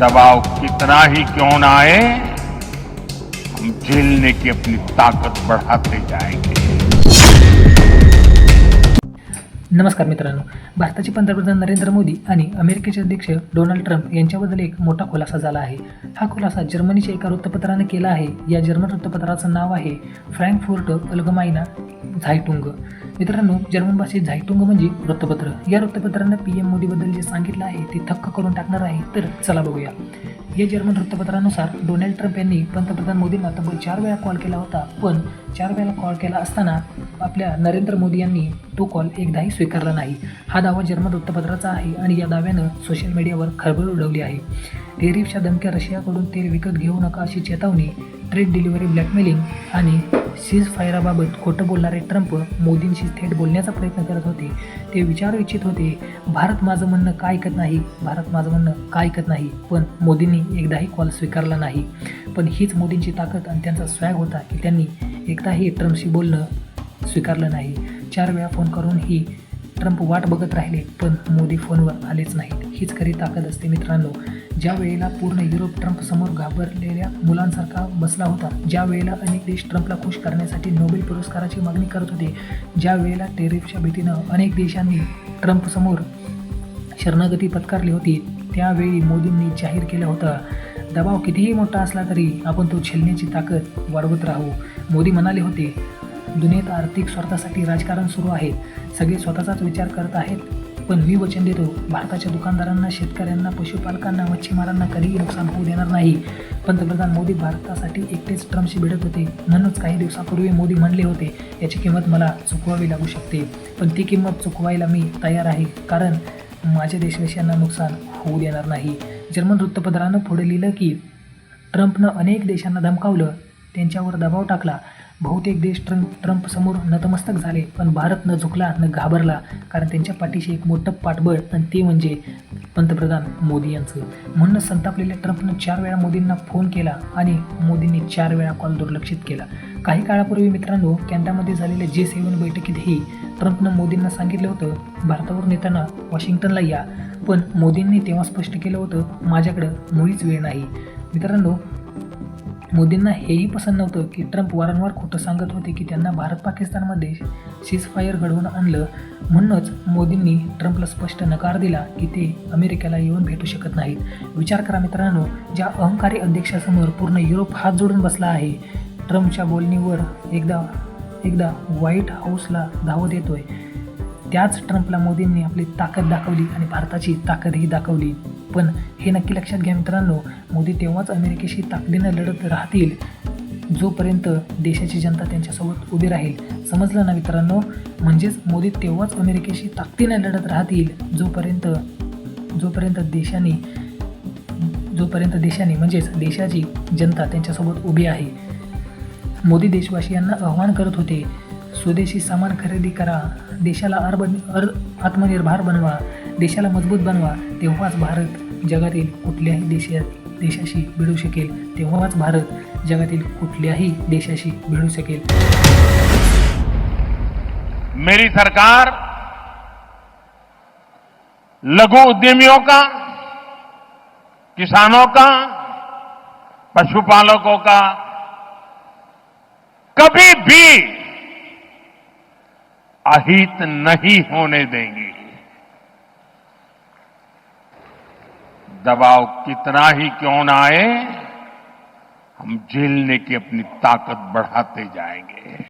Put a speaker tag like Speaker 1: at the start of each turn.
Speaker 1: दबाव कितना ही क्यों ना आए हम झेलने की अपनी ताकत बढ़ाते जाएंगे।
Speaker 2: नमस्कार मित्रांनो. भारताचे पंतप्रधान नरेंद्र मोदी आणि अमेरिकेचे अध्यक्ष डोनाल्ड ट्रम्प यांच्याबद्दल एक मोठा खुलासा झाला आहे. हा खुलासा जर्मनीच्या एका वृत्तपत्रानं केला आहे. या जर्मन वृत्तपत्राचं नाव आहे फ्रँकफुर्ट अल्गमाईना झायटुंग मित्रांनो जर्मन भाषेत झायटुंग म्हणजे वृत्तपत्र. या वृत्तपत्रानं पी एम मोदीबद्दल जे सांगितलं आहे ते थक्क करून टाकणार आहे. तर चला बघूया. या जर्मन वृत्तपत्रानुसार डोनाल्ड ट्रम्प यांनी पंतप्रधान मोदींना तब्बल चार वेळा कॉल केला होता. पण चार वेळा कॉल केला असताना आपल्या नरेंद्र मोदी यांनी तो कॉल एकदाही स्वीकारला नाही. हा दावा जर्मन वृत्तपत्राचा आहे आणि या दाव्यानं सोशल मीडियावर खळबळ उडवली आहे. टेरिफच्या धमक्या रशियाकडून तेल विकत घेऊ नका अशी चेतावणी ट्रेड डिलिव्हरी ब्लॅकमेलिंग आणि सीज फायराबाबत खोटं बोलणारे ट्रम्प मोदींशी थेट बोलण्याचा प्रयत्न करत होते. ते विचारू इच्छित होते भारत माझं म्हणणं काय ऐकत नाही? भारत माझं म्हणणं काय ऐकत नाही? पण मोदींनी एकदाही कॉल स्वीकारला नाही. पण हीच मोदींची ताकद आणि त्यांचा स्वॅग होता की त्यांनी एकदाही ट्रम्पशी बोलणं स्वीकारलं नाही. चार वेळा फोन करूनही ट्रम्प वाट बघत राहिले पण मोदी फोनवर आलेच नाहीत. हीच खरी ताकद असते मित्रांनो. ज्या वेळेला पूर्ण युरोप ट्रम्प समोर घाबरलेल्या मुलांसारखा बसला होता ज्या वेळेला अनेक देश ट्रम्पला खुश करण्यासाठी नोबेल पुरस्काराची मागणी करत होते ज्या वेळेला टेरिफच्या भीतीनं अनेक देशांनी ट्रम्प समोर शरणागती पत्कारली होती त्यावेळी मोदींनी जाहीर केलं होतं दबाव कितीही मोठा असला तरी आपण तो झेलण्याची ताकद वाढवत राहू. मोदी म्हणाले होते दुनियेत आर्थिक स्वार्थासाठी राजकारण सुरू आहे. सगळे स्वतःचाच विचार करत आहेत. पण मी वचन देतो भारताच्या दुकानदारांना शेतकऱ्यांना पशुपालकांना मच्छीमारांना कधीही नुकसान होऊ देणार नाही. पंतप्रधान मोदी भारतासाठी एकटेच ट्रम्पशी भिडत होते. म्हणूनच काही दिवसापूर्वी मोदी म्हणले होते याची किंमत मला चुकवावी लागू शकते. पण ती किंमत चुकवायला मी तयार आहे. कारण माझ्या देशवासियांना नुकसान होऊ देणार नाही. जर्मन वृत्तपत्रानं पुढे लिहिलं की ट्रम्पनं अनेक देशांना धमकावलं त्यांच्यावर दबाव टाकला. बहुतेक देश ट्रम्प ट्रम्पसमोर नतमस्तक झाले पण भारत न झुकला न घाबरला कारण त्यांच्या पाठीशी एक मोठं पाठबळ आणि ते म्हणजे पंतप्रधान मोदी यांचं. म्हणूनच संतापलेल्या ट्रम्पनं चार वेळा मोदींना फोन केला आणि मोदींनी चार वेळा कॉल दुर्लक्षित केला. काही काळापूर्वी मित्रांनो कॅनडामध्ये झालेल्या जे सेवन बैठकीतही ट्रम्पनं मोदींना सांगितलं होतं भारतावरून येताना वॉशिंग्टनला या. पण मोदींनी तेव्हा स्पष्ट केलं होतं माझ्याकडं मुळीच वेळ नाही. मित्रांनो मोदींना हेही पसंत नव्हतं की ट्रम्प वारंवार खोटं सांगत होते की त्यांना भारत पाकिस्तानमध्ये सीज फायर घडवून आणलं म्हणूनच मोदींनी ट्रम्पला स्पष्ट नकार दिला की ते अमेरिकेला येऊन भेटू शकत नाहीत. विचार करा मित्रांनो ज्या अहंकारी अध्यक्षासमोर पूर्ण युरोप हात जोडून बसला आहे ट्रम्पच्या बोलणीवर एकदा एकदा व्हाईट हाऊसला धावत येतोय त्याच ट्रम्पला मोदींनी आपली ताकद दाखवली आणि भारताची ताकदही दाखवली. पण हे नक्की लक्षात घ्या मित्रांनो मोदी तेव्हाच अमेरिकेशी ताकदीनं लढत राहतील जोपर्यंत देशाची जनता त्यांच्यासोबत उभी राहील. समजलं ना मित्रांनो? म्हणजेच मोदी तेव्हाच अमेरिकेशी ताकदीनं लढत राहतील जोपर्यंत जोपर्यंत देशाने जोपर्यंत देशाने म्हणजेच देशाची जनता त्यांच्यासोबत उभी आहे. मोदी देशवासियांना आव्हान करत होते स्वदेशी सामान खरेदी करा देशाला अर्ब अर आत्मनिर्भर बनवा देशाला मजबूत बनवा तेव्हाच भारत जगातील कुठल्याही देशा देशाशी भिडू शकेल. तेव्हाच भारत जगातील कुठल्याही देशाशी भिडू शकेल.
Speaker 1: मेरी सरकार लघु उद्यमियों का किसानों का पशुपालकों का कभी भी अहित नहीं होने देंगी। दबाव कितना ही क्यों ना आए, हम झेलने की अपनी ताकत बढ़ाते जाएँगे।